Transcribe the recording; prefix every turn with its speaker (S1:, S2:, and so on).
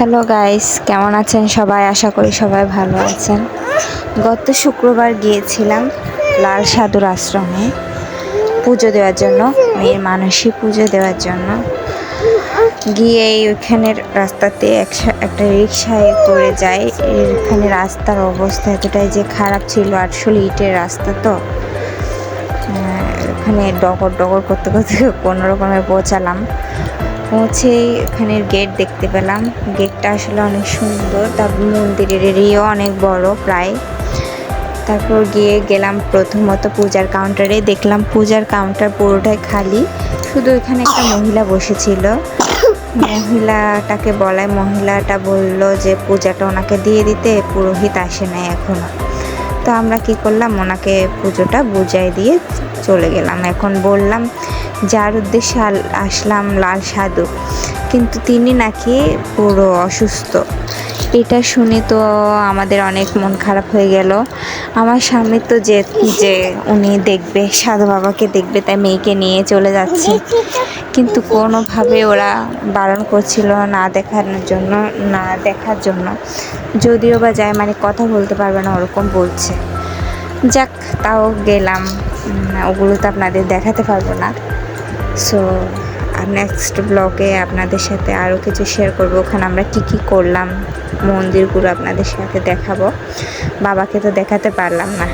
S1: Hello guys, কেমন আছেন সবাই? আশা করি সবাই ভালো আছেন। গত শুক্রবার গিয়েছিলাম লাল সাধুর আশ্রমে পুজো দেওয়ার জন্য, মেয়ের মানসিক পুজো দেওয়ার জন্য। গিয়ে ওইখানের রাস্তাতে একটা রিক্সায় করে যাই। এখানে রাস্তার অবস্থা এতটাই যে খারাপ ছিল, আসলে ইটের রাস্তা তো। এখানে ডগর ডগর করতে করতে কোনো রকমে পৌঁছালাম। পৌঁছে এখানের গেট দেখতে পেলাম। গেটটা আসলে অনেক সুন্দর। তারপর মন্দিরের এরিয়াও অনেক বড় প্রায়। তারপর গিয়ে গেলাম প্রথমত পূজার কাউন্টারে দেখলাম পূজার কাউন্টার পুরোটাই খালি। শুধু এখানে একটা মহিলা বসেছিল। মহিলাটাকে বলায় মহিলাটা বলল যে পূজাটা ওনাকে দিয়ে দিতে। পুরোহিত আসে নাই এখনও। তো আমরা কি করলাম? ওনাকে পুজোটা বুঝাই দিয়ে চলে গেলাম। এখন বললাম, যার উদ্দেশ্যে আসলাম লাল সাধু। কিন্তু তিনি নাকি পুরো অসুস্থ। এটা শুনে তো আমাদের অনেক মন খারাপ হয়ে গেল। আমার স্বামী তো যে যে উনি দেখবে, সাধু বাবাকে দেখবে, তাই মেয়েকে নিয়ে চলে যাচ্ছে। কিন্তু কোনোভাবে ওরা বারণ করছিল না দেখানোর জন্য, না দেখার জন্য। যদিও বা যায় মানে কথা বলতে পারবে না, ওরকম বলছে। যাক, তাও গেলাম। ওগুলো তো আপনাদের দেখাতে পারব না। সো নেক্সট ব্লগে আপনাদের সাথে আরও কিছু শেয়ার করব। ওখানে আমরা কী কী করলাম, মন্দিরগুলো আপনাদের সাথে দেখাবো। বাবাকে তো দেখাতে পারলাম না।